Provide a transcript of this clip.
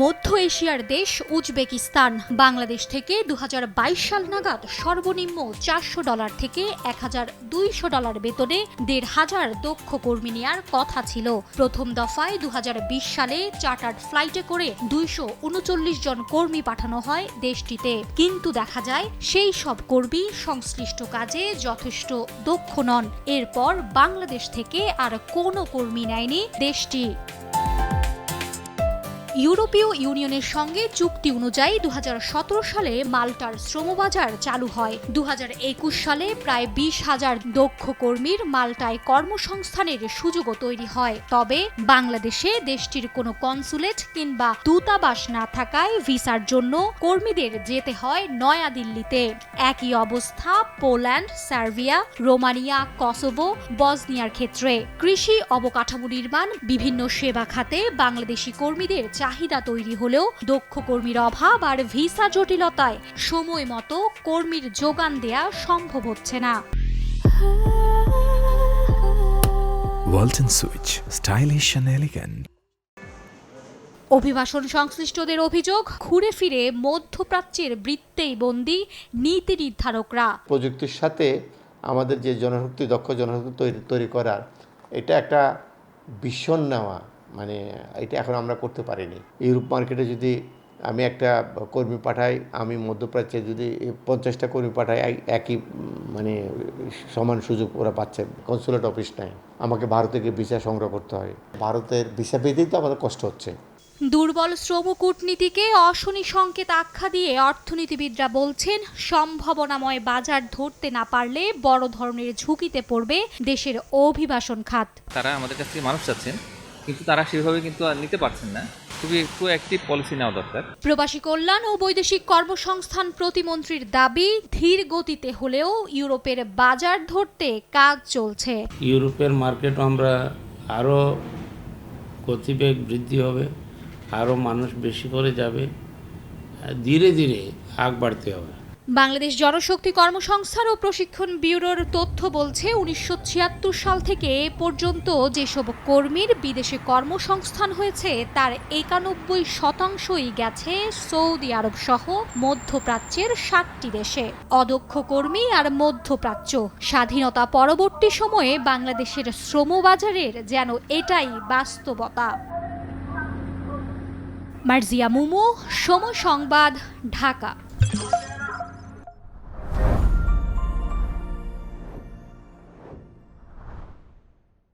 মধ্য এশিয়ার দেশ উজবেকিস্তান। বাংলাদেশ থেকে দু হাজার বাইশ সাল নাগাদ সর্বনিম্ন চারশো ডলার থেকে এক হাজার দুইশো ডলার বেতনে দেড় হাজার দক্ষ কর্মী নেওয়ার কথা ছিল। প্রথম দফায় দু হাজার বিশ সালে চার্টার্ড ফ্লাইটে করে দুইশো উনচল্লিশ জন কর্মী পাঠানো হয় দেশটিতে। কিন্তু দেখা যায়, সেই সব কর্মী সংশ্লিষ্ট কাজে যথেষ্ট দক্ষ নন। এরপর বাংলাদেশ থেকে আর কোনো কর্মী নেয়নি দেশটি। ইউরোপীয় ইউনিয়নের সঙ্গে চুক্তি অনুযায়ী দু হাজার সতেরো সালে মাল্টার শ্রমবাজার চালু হয়। দু হাজার একুশ সালে প্রায় বিশ হাজার দক্ষ কর্মীর মাল্টায় কর্মসংস্থানের সুযোগও তৈরি হয়। তবে বাংলাদেশে দেশটির কোনো কনসুলেট কিংবা দূতাবাস না থাকায় ভিসার জন্য কর্মীদের যেতে হয় নয়াদিল্লিতে। একই অবস্থা পোল্যান্ড, সার্বিয়া, রোমানিয়া, কসোভো, বসনিয়ার ক্ষেত্রে। কৃষি অবকাঠামো নির্মাণ, বিভিন্ন সেবা খাতে বাংলাদেশি কর্মীদের চাহিদা তৈরি হলেও দক্ষ কর্মীর অভাব আর ভিসা জটিলতায় সময় মতো কর্মীর যোগান দেয়া সম্ভব হচ্ছে না। Elegant. অভিবাসন সংশ্লিষ্টদের অভিযোগ ঘুরে ফিরে মধ্যপ্রাচ্যের বৃত্তেই বন্দী নীতি নির্ধারকরা। প্রযুক্তির সাথে আমাদের যে জনশক্তি দক্ষ জনশক্তি তৈরি তৈরি করার এটা একটা ভীষণ নেওয়া। মানে এটা এখন আমরা করতে পারিনি। ইউরোপ মার্কেটে যদি আমি একটা কর্মী পাঠাই আমি মধ্যপ্রাচ্যে যদি পঞ্চাশটা কর্মী পাঠাই একই মানে সমান সুযোগ ওরা পাচ্ছে। কনসুলেট অফিস নাই। আমাকে ভারতে গিয়ে ভিসা সংগ্রহ করতে হয়। ভারতের ভিসা পেতেই তো আমাদের কষ্ট হচ্ছে। দুর্বল শ্রম কূটনীতিকে অশনি সংকেত আখ্যা দিয়ে অর্থনীতিবিদরা বলছেন সম্ভাবনাময় বাজার ধরতে না পারলে বড় ধরনের ঝুঁকিতে পড়বে দেশের অভিবাসন খাত। তারা আমাদের কাছ থেকে মানুষ চাচ্ছেন। কিন্তু তারা সেভাবে কিন্তু আর নিতে পারছেন না। খুবই একটু অ্যাক্টিভ পলিসি নেওয়া দরকার। প্রবাসী কল্যাণ ও বৈদেশিক কর্মসংস্থান প্রতিমন্ত্রীর দাবি ধীর গতিতে হলেও ইউরোপের বাজার ধরতে কাজ চলছে। ইউরোপের মার্কেট আমরা আরও গতিবেগ বৃদ্ধি হবে আরও মানুষ বেশি করে যাবে আর ধীরে ধীরে আগ বাড়তে হবে। বাংলাদেশ জনশক্তি কর্মসংস্থান ও প্রশিক্ষণ ব্যুরোর তথ্য বলছে, উনিশশো ছিয়াত্তর সাল থেকে এ পর্যন্ত যেসব কর্মীর বিদেশে কর্মসংস্থান হয়েছে, তার একানব্বই শতাংশই গেছে সৌদি আরব সহ মধ্যপ্রাচ্যের সাতটি দেশে। অদক্ষ কর্মী আর মধ্যপ্রাচ্য। স্বাধীনতা পরবর্তী সময়ে বাংলাদেশের শ্রমবাজারের যেন এটাই বাস্তবতা। মার্জিয়া মুমু, সময় সংবাদ, ঢাকা।